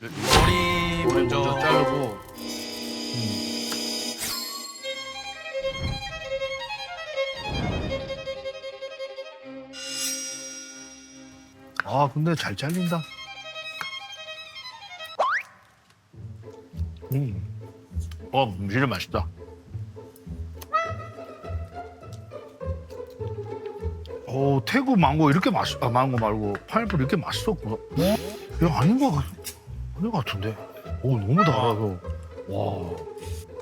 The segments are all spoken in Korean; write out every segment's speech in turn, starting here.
머리 먼저, 먼저 자르고. 아 근데 잘 잘린다. 음. 어 진짜 맛있다. 오 태국 망고 이렇게 맛있 아 망고 말고 파인애플 이렇게 맛있었구나. 야 아닌 것 같아 닌 것 같은데 오 너무 달아서 와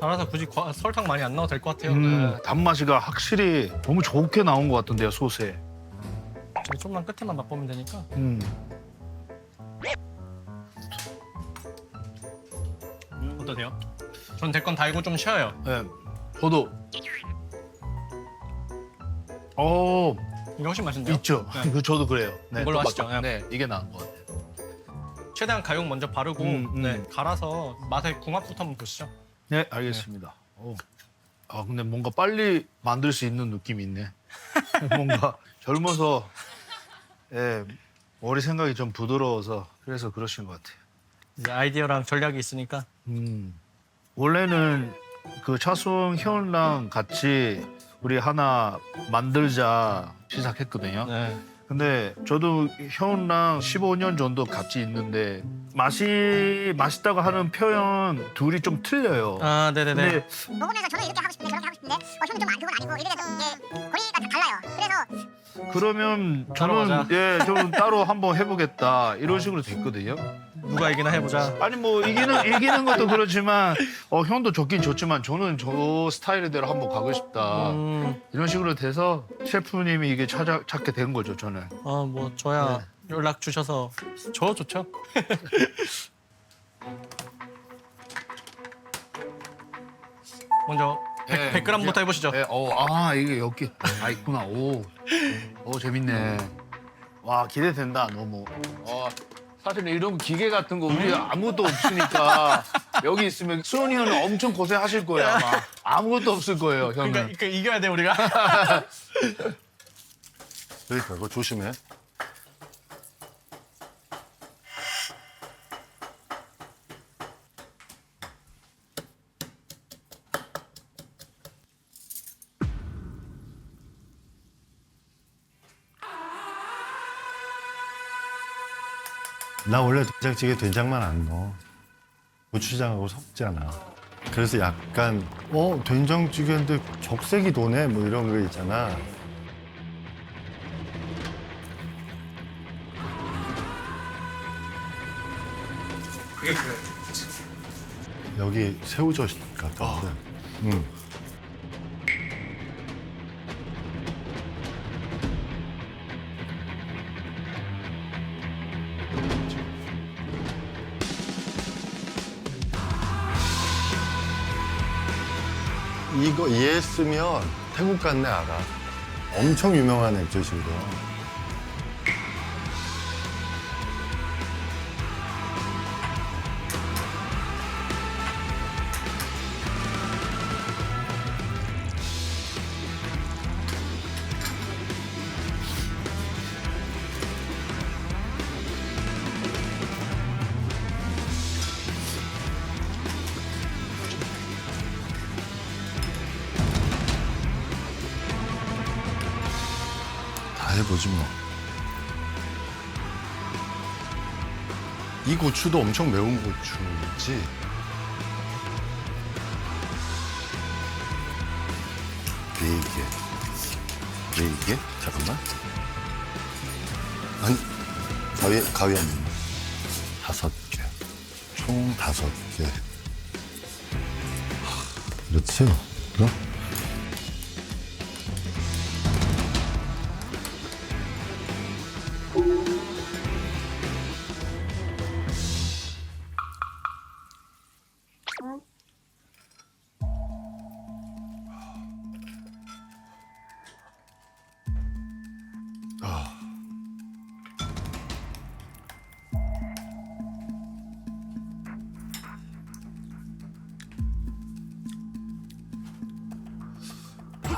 달아서 굳이 과- 설탕 많이 안 넣어도 될 것 같아요. 음, 네. 단맛이가 확실히 너무 좋게 나온 것 같은데요 소스에. 저희 좀만 끝에만 맛보면 되니까. 음. 어떠세요? 전 될 건 달고 좀 쉬어요. 네, 저도. 어 이게 훨씬 맛있네요. 있죠. 네. 그 저도 그래요. 네, 이걸로 또 하시죠. 막- 네, 이게 나은 것 같아요. 최대한 가용 먼저 바르고 음, 음. 네, 갈아서 맛의 궁합부터 한번 보시죠. 네, 알겠습니다. 오. 아 근데 뭔가 빨리 만들 수 있는 느낌이 있네. 뭔가 젊어서 예, 머리 생각이 좀 부드러워서 그래서 그러신 것 같아요. 이제 아이디어랑 전략이 있으니까 음. 원래는 그 차수홍 형이랑 같이 우리 하나 만들자 시작했거든요. 네. 근데 저도 형이랑 15년 정도 같이 있는데 맛이 맛있다고 하는 표현 둘이 좀 틀려요. 아, 네네네. 근데 녹음해서 저는 이렇게 하고 싶은데 저렇게 하고 싶은데 어, 형은 좀 안- 그건 아니고 이래서 이게 거리가 다 달라요. 그래서 그러면 따로 저는. 예, 저는 따로 한번 해보겠다 이런 식으로 됐거든요. 누가 이기나 해보자. 아니 뭐 이기는 이기는 것도 그렇지만 어, 형도 좋긴 좋지만 저는 저 스타일대로 한번 가고 싶다. 음, 이런 식으로 돼서 셰프님이 이게 찾아 찾게 된 거죠 저는. 어, 뭐 저야 네. 연락 주셔서 저 좋죠. 먼저 100, 네, 100g부터 해보시죠. 네, 어, 아 이게 여기 아 있구나. 오, 오 재밌네. 와 기대된다 너무. 어, 사실 이런 기계 같은 거 우리 아무것도 없으니까 여기 있으면 수원이 형은 엄청 고생하실 거예요 아마. 아무것도 없을 거예요 형은. 그러니까 그 이겨야 돼 우리가. 그러니까 그거 조심해. 나 원래 된장찌개 된장만 안 넣어. 고추장하고 섞잖아. 그래서 약간 어 된장찌개인데 적색이 도네 뭐 이런 거 있잖아. 여기 새우젓 같은데. 응. 이거 이해했으면 태국 갔네 알아. 엄청 유명한 액젓이거든. 다 해보지 뭐. 이 고추도 엄청 매운 고추지. 네 개. 네 개? 잠깐만. 아니, 가위, 가위 한 번. 다섯 개. 총 다섯 개. 하, 그렇지? 그럼?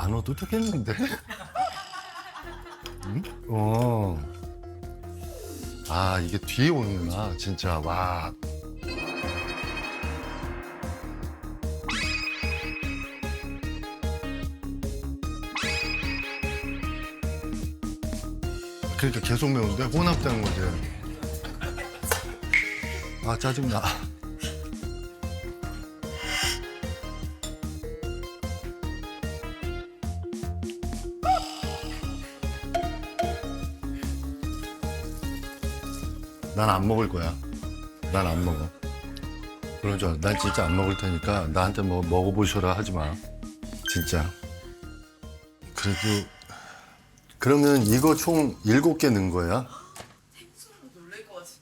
안 와도 되겠는데? 응? 어. 아, 이게 뒤에 오는구나. 진짜, 와. 그러니까 계속 매운데 혼합되는 거지. 아, 짜증나. 난 안 먹을 거야. 난 안 먹어. 그런 줄 알아. 난 진짜 안 먹을 테니까 나한테 뭐 먹어보셔라 하지 마. 진짜. 그래도 그러면 이거 총 일곱 개 넣은 거야?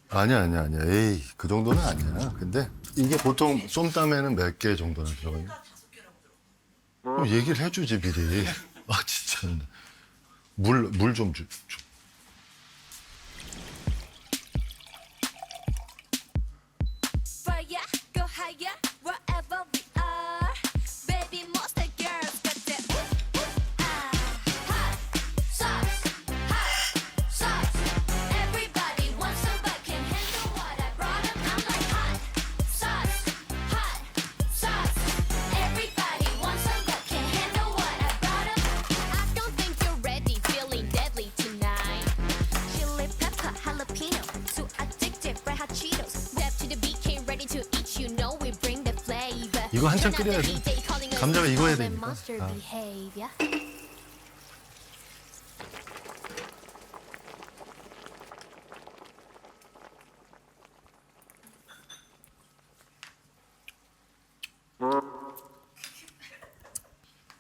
아니야 아니야 아니야. 에이 그 정도는 아니야. 근데 이게 보통 쏨땀에는 몇 개 정도나 들어가요? 얘기를 해주지 미리. 아 진짜. 물물좀 줘. 줘. 이거 한참 끓여야 돼. 감자가 익어야 되니까. 아.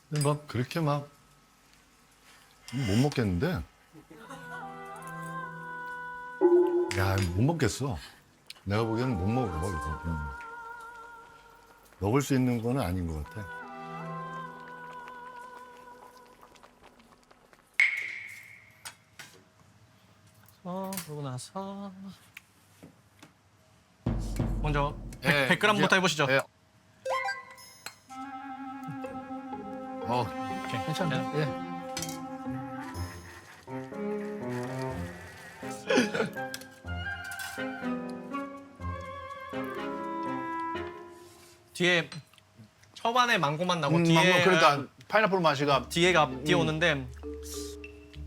근데 막 그렇게 막 못 먹겠는데? 야, 못 먹겠어. 내가 보기에는 못 먹어. 음. 먹을 수 있는 거는 아닌 것 같아. 어, 그러고 나서 먼저 예, 100, 100g부터 이제- 해보시죠. 예. 어 오케이. 괜찮네. 예. 뒤에 초반에 망고만 나고 음, 뒤에 망고 그러니까 파인애플 맛이 가 뒤에가 뒤에 오는데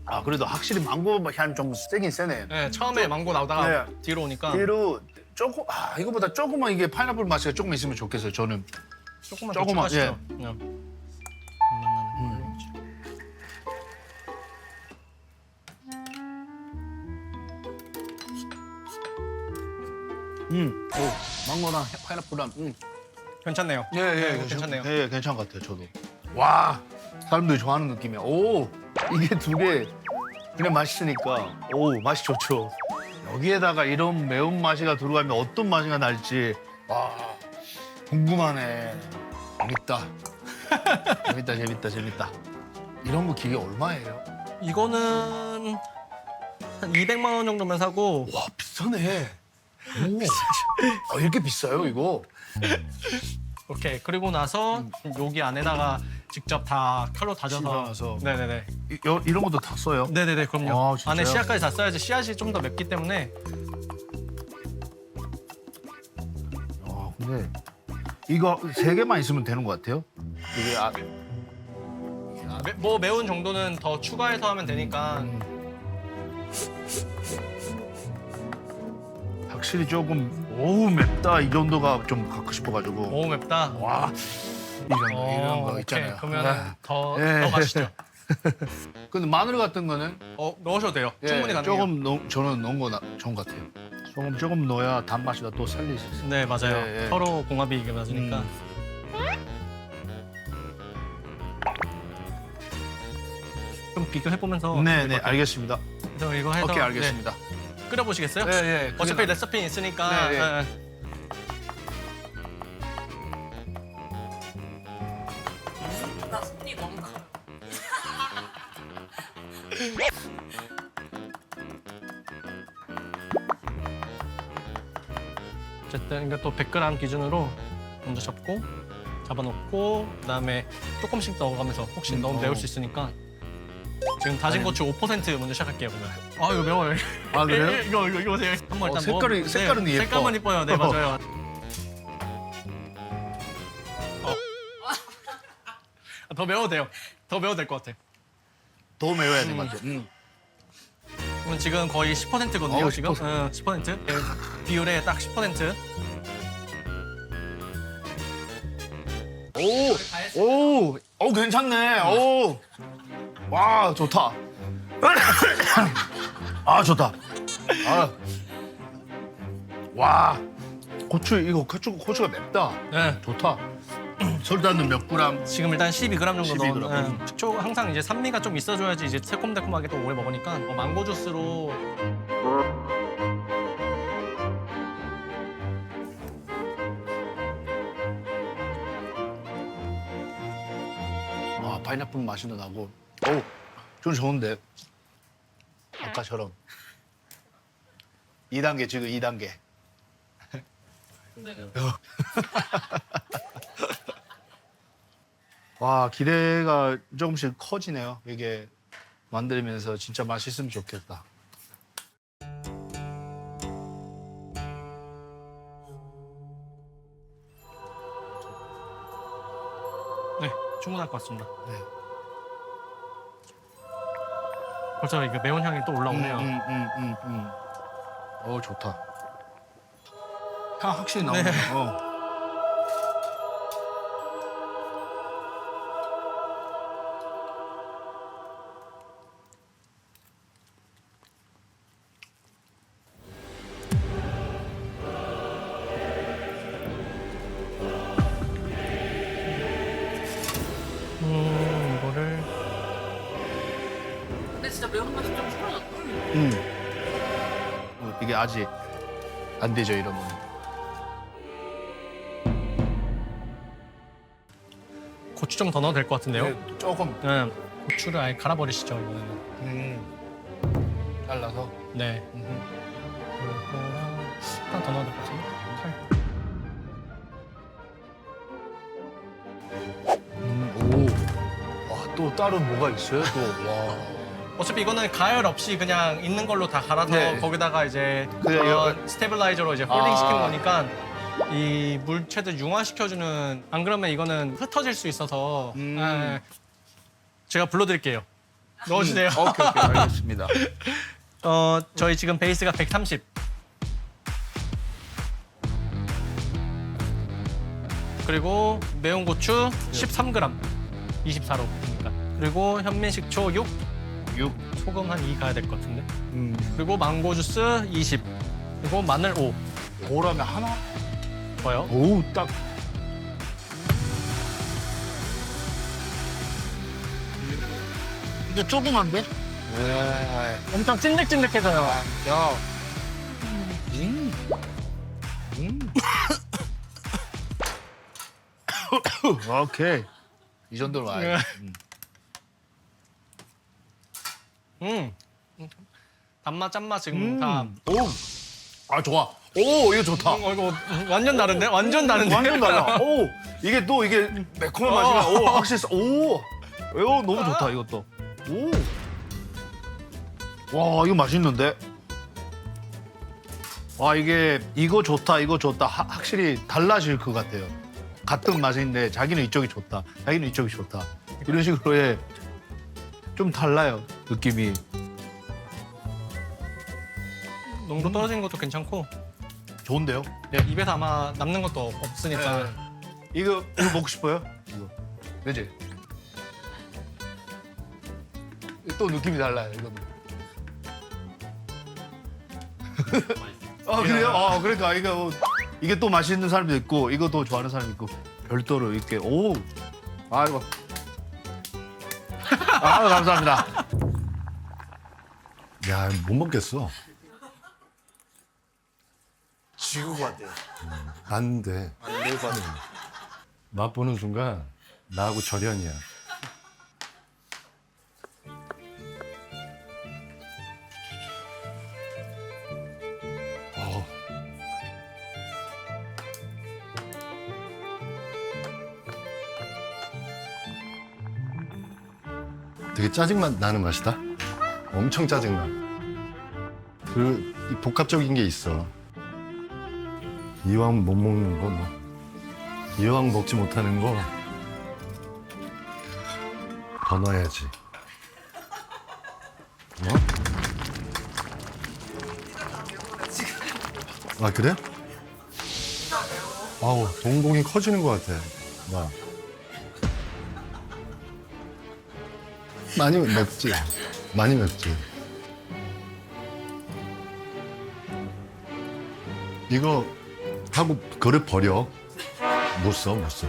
아 그래도 확실히 망고 향이 좀 세긴 세네. 예, 처음에 망고 나오다가 네. 뒤로 오니까 뒤로 조금 아 이거보다 조금만 이게 파인애플 맛이 조금 있으면 좋겠어요. 저는 조금만 조금만, 추가하시죠. 예. 그냥. 음, 오, 망고랑 파인애플랑 음. 괜찮네요. 예, 예, 네, 괜찮- 괜찮네요. 예, 예, 괜찮은 것 같아요, 저도. 와, 사람들이 좋아하는 느낌이야. 오, 이게 두 개 그냥 맛있으니까 오, 맛이 좋죠. 여기에다가 이런 매운 맛이가 들어가면 어떤 맛이가 날지 와, 궁금하네. 재밌다. 재밌다, 재밌다, 재밌다. 이런 거 기계 얼마예요? 이거는 한 200만 원 정도면 사고 와, 비싸네. 오, 아, 이렇게 비싸요, 이거? 오케이. 그리고 나서 여기 안에다가 직접 다 칼로 다져서 집어넣어서. 네네네. 이, 여- 이런 것도 다 써요? 네네네. 그럼요. 아, 진짜요? 안에 씨앗까지 다 써야지 씨앗이 좀 더 맵기 때문에. 아, 근데 이거 세 개만 있으면 되는 것 같아요. 이게 아, 매- 뭐 매운 정도는 더 추가해서 하면 되니까. 확실히 조금 오우 맵다 이 정도가 좀 갖고 싶어가지고 너무 맵다 와 이런 어, 이런 거. 있잖아요. 그러면 아, 더, 예. 더 가시죠 근데 마늘 같은 거는 어 넣으셔도 돼요 예, 충분히 가능해요 조금 넣, 저는 넣은 거 나, 좋은 것 같아요. 조금 조금 넣어야 단맛이가 또 살릴 수 있어요. 네 맞아요 예, 예. 서로 궁합이 이게 맞으니까 좀 비교해 보면서 네, 네, 알겠습니다. 그래서 이거 해서 오케이, 알겠습니다. 네, 끓여보시겠어요? 예, 예. 어차피 그게 레시피 있으니까 네, 네. 예, 예. 어쨌든 이거 또 100g 기준으로 먼저 접고 잡아놓고 그다음에 조금씩 넣어가면서 혹시 음, 너무 어. 매울 수 있으니까 지금 다진 네. 고추 5% 먼저 시작할게요 그러면 아 이거 매워요 아 그래요? 이거 이거 이거 보세요 한번 어, 일단 색깔이- 먹어- 색깔은 네, 예뻐. 색깔만 이뻐요 네 맞아요 어. 더 매워도 돼요 더 매워도 될 것 같아 더 매워야 돼, 음. 맞죠? 음. 그럼 지금 거의 10%거든요. 어, 지금 10%. 10%. 네, 비율에 딱 10%. 오, 오, 오 괜찮네. 오, 와 좋다. 아 좋다. 아, 와 고추 이거 고추 고추가 맵다. 네. 좋다. 설탕은 몇 그램? 지금 일단 12g 정도 12g. 넣은 네. 식초 항상 이제 산미가 좀 있어줘야지 이제 새콤달콤하게 또 오래 먹으니까 어, 망고 주스로 아 파인애플 맛이 나고. 오, 좀 좋은데. 아까처럼. 2단계 지금 2단계. 와 기대가 조금씩 커지네요. 이게 만들면서 진짜 맛있으면 좋겠다. 네 충분할 것 같습니다. 네. 벌써 이게 매운 향이 또 올라오네요. 음, 음, 음, 음. 어 좋다. 향 확실히 나오네. 어. 매운맛이 좀 사라졌다. 음. 어, 이게 아직 안 되죠 이러면. 고추 좀더 넣어도 될 것 같은데요. 네, 조금 네. 고추를 아예 갈아버리시죠 이거는. 음. 잘라서. 네. 음. 이거랑 하나 더 넣어도 될 것 같은데. 칼. 음. 오. 와, 또 따로 뭐가 있어요? 또 와. 어차피 이거는 가열 없이 그냥 있는 걸로 다 갈아서 네. 거기다가 이제 그냥 어, 이거- 스테빌라이저로 이제 홀딩 아. 시키는 거니까 이 물체들 융화시켜주는 안 그러면 이거는 흩어질 수 있어서 음. 예. 제가 불러드릴게요. 넣어주세요. 음. 오케이, 오케이. 알겠습니다. 어 저희 지금 베이스가 130. 그리고 매운 고추 13g, 24로. 그러니까. 그리고 현미식초 6, 6. 소금 한 2 가야 될 것 같은데. 음. 그리고 망고 주스 20. 그리고 마늘 5. 오라면 하나? 뭐요? 오, 딱. 이게 조그만데? 네. 엄청 찐득찐득해서요. 야. 음. 음. 오케이. 이 정도로 와야 돼. 음. 음. 단맛 짠맛 지금 다. 음. 오. 아, 좋아. 오, 이거 좋다. 어, 이거 완전 다른데? 완전 다른데? 완전 달라. 오, 이게 또 이게 매콤한 맛이가 오, 확실히 써- 오. 오, 너무 좋다 이것도. 오. 와, 이거 맛있는데. 와, 이게 이거 좋다, 이거 좋다. 하- 확실히 달라질 것 같아요. 같은 맛인데 자기는 이쪽이 좋다, 자기는 이쪽이 좋다. 이런 식으로 해. 좀 달라요 느낌이. 농도 떨어지는 것도 괜찮고 좋은데요? 네, 입에서 아마 남는 것도 없으니까 네. 이거 이거 먹고 싶어요? 이거. 그지? 또 느낌이 달라요, 이거는. 아, 그래요? 아, 그러니까 이거 뭐, 이게 또 맛있는 사람도 있고 이것도 좋아하는 사람이 있고 별도로 이렇게 오. 아이고. 아, 감사합니다. 야, 못 먹겠어. 지구 같아요. 안 돼. 안될것 같아요. 맛보는 순간 나하고 절연이야. 되게 짜증만 나는 맛이다. 엄청 짜증나. 그 복합적인 게 있어. 이왕 못 먹는 거, 뭐. 이왕 먹지 못하는 거, 더 넣어야지. 어? 아, 그래? 아우, 동공이 커지는 것 같아. 나. 많이 맵지. 많이 맵지. 이거 하고 그릇 버려. 못 써, 못 써.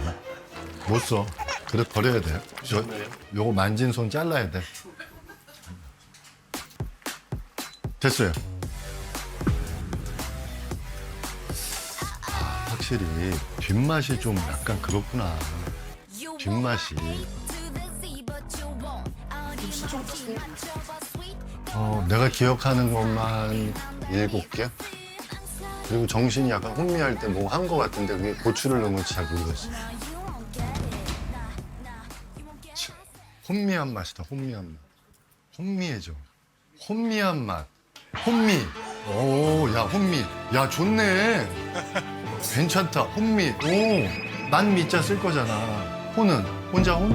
못 써. 그릇 버려야 돼. 저, 요거 만진 손 잘라야 돼. 됐어요. 아, 확실히 뒷맛이 좀 약간 그렇구나. 뒷맛이. 어, 내가 기억하는 것만 일곱 개? 그리고 정신이 약간 혼미할 때 뭐 한 거 같은데 그게 고추를 넣으면 잘 모르겠어. 치, 혼미한 맛이다, 혼미한 맛. 혼미해져. 혼미한 맛. 혼미. 오, 야, 혼미. 야, 좋네. 괜찮다, 혼미. 오, 난 미자 쓸 거잖아. 혼은? 혼자 혼?